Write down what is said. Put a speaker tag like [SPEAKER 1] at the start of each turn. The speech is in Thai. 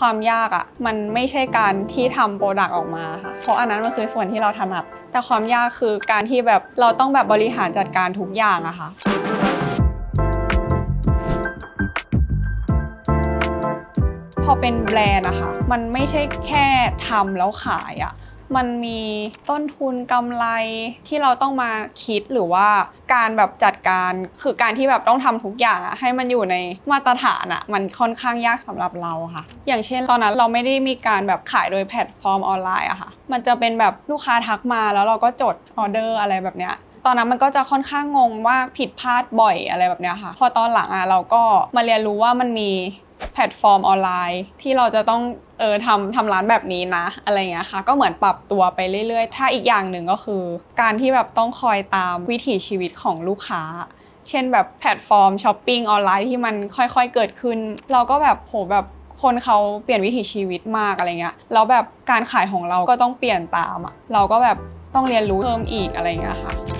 [SPEAKER 1] ความยากอะ่ะมันไม่ใช่การที่ทำโปรดักต์ออกมาค่ะ เพราะอันนั้นมันคือส่วนที่เราถนัด แต่ความยากคือการที่แบบเราต้องแบบบริหารจัดการทุกอย่างอะค่ะพอเป็นแบรนด์นะคะ มันไม่ใช่แค่ทำแล้วขายอะ มันมีต้นทุนกำไรที่เราต้องมาคิดหรือว่าการแบบจัดการคือการที่แบบต้องทำทุกอย่างอะให้มันอยู่ในมาตรฐานอะมันค่อนข้างยากสำหรับเราค่ะ อย่างเช่นตอนนั้นเราไม่ได้มีการแบบขายโดยแพลตฟอร์มออนไลน์อะค่ะ มันจะเป็นแบบลูกค้าทักมาแล้วเราก็จดออเดอร์อะไรแบบเนี้ยตอนนั้นมันก็จะค่อนข้างงงว่าผิดพลาดบ่อยอะไรแบบเนี้ยค่ะ พอตอนหลังอะเราก็มาเรียนรู้ว่ามันมี แพลตฟอร์มออนไลน์ ที่เราจะต้องเออทำทำร้านแบบนี้นะ อะไรเงี้ยค่ะ ก็เหมือนปรับตัวไปเรื่อยๆ ถ้าอีกอย่างหนึ่งก็คือ การที่แบบต้องคอยตามวิถีชีวิตของลูกค้า เช่นแบบแพลตฟอร์มช้อปปิ้งออนไลน์ที่มันค่อยๆเกิดขึ้น เราก็แบบโหแบบคนเขาเปลี่ยนวิถีชีวิตมากอะไรเงี้ยแล้วแบบการขายของเราก็ต้องเปลี่ยนตามอะเราก็แบบต้องเรียนรู้เพิ่มอีกอะไรเงี้ยค่ะ